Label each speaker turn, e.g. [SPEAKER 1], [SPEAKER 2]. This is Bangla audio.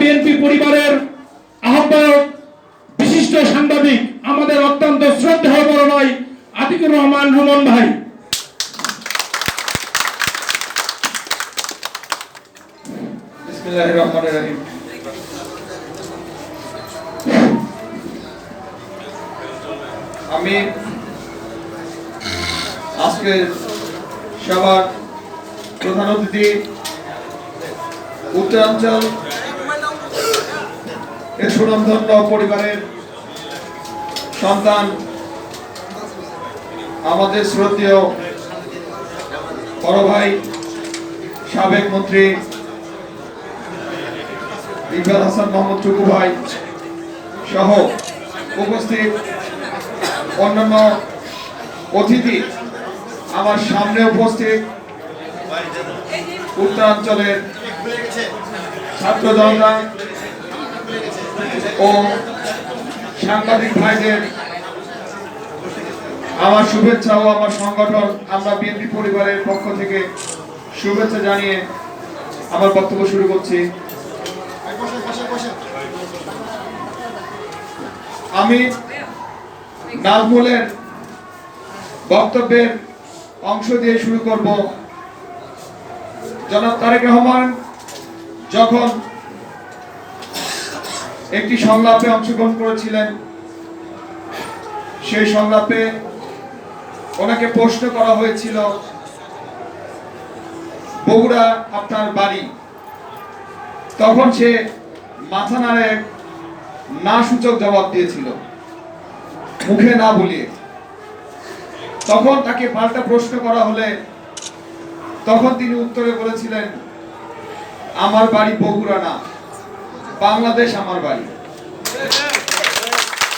[SPEAKER 1] বিএনপি পরিবারের আহ্বায়ক, বিশিষ্ট সাংবাদিক, আমাদের অত্যন্ত শ্রদ্ধেয় বড় ভাই আতিকুর রহমান রুমন ভাই।
[SPEAKER 2] আমি আজকে সবার প্রধান অতিথি, উত্তরাঞ্চল সুনামধন্য পরিবারের সন্তান, আমাদের শ্রদ্ধেয় বড় ভাই, সাবেক মন্ত্রী, ইকবাল হাসান মোহাম্মদ টুকু ভাই সহ উপস্থিত অন্যান্য অতিথি আমার সামনে উপস্থিত উত্তরাঞ্চলের ছাত্র জনতা ও সাংবাদিক ভাইদের আমার শুভেচ্ছা ও আমার সংগঠন আমরা বিএনপি পরিবারের পক্ষ থেকে শুভেচ্ছা জানিয়ে আমার বক্তব্য শুরু করছি। আমি নাজমুলের বক্তব্যের অংশ দিয়ে শুরু করব। জনাব তারেক রহমান, যখন একটি সংলাপে অংশগ্রহণ করেছিলেন। সেই সংলাপে ওনাকে প্রশ্ন করা হয়েছিল, বগুড়া আপনার বাড়ি? তখন সে মাথা নাড়ে না সূচক জবাব দিয়েছিল, মুখে না বলিয়ে। তখন তাকে পাল্টা প্রশ্ন করা হলে, তখন তিনি উত্তরে বলেছিলেন, আমার বাড়ি বগুড়া না। বাংলাদেশ আমার বাড়ি।